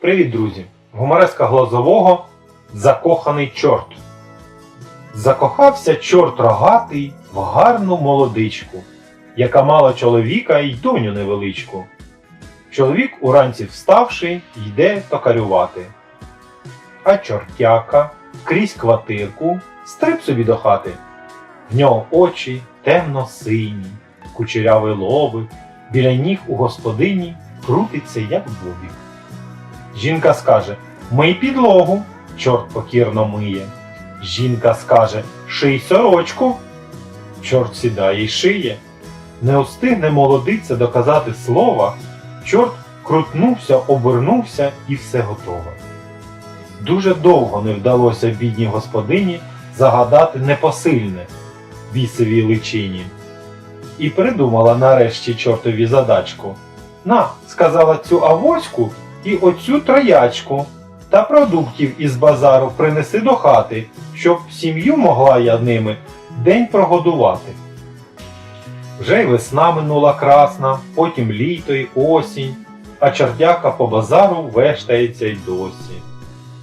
Привіт, друзі! Гумореска Глазового Закоханий чорт. Закохався чорт рогатий в гарну молодичку, яка мала чоловіка й доню невеличку. Чоловік уранці вставши, йде токарювати. А чортяка крізь квартирку стриб собі до хати. В нього очі темно-сині, кучерявий лобик, біля ніг у господині крутиться, як бобік. Жінка скаже Мий підлогу, чорт покірно миє. Жінка скаже Ший сорочку. Чорт сідає й шиє. Не встигне молодиця доказати слова. Чорт крутнувся, обернувся і все готове. Дуже довго не вдалося бідній господині загадати непосильне бісовій личині. І придумала нарешті чортові задачку. На, сказала цю авоську і оцю троячку, та продуктів із базару принеси до хати, щоб сім'ю могла я ними день прогодувати. Вже й весна минула красна, потім літо й осінь, а чортяка по базару вештається й досі.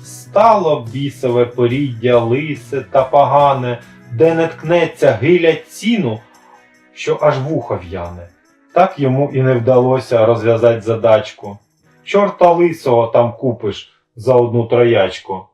Стало бісове поріддя лисе та погане, де не ткнеться гилять ціну, що аж вуха в'яне. Так йому і не вдалося розв'язати задачку. Чорта лисого там купиш за одну троячку.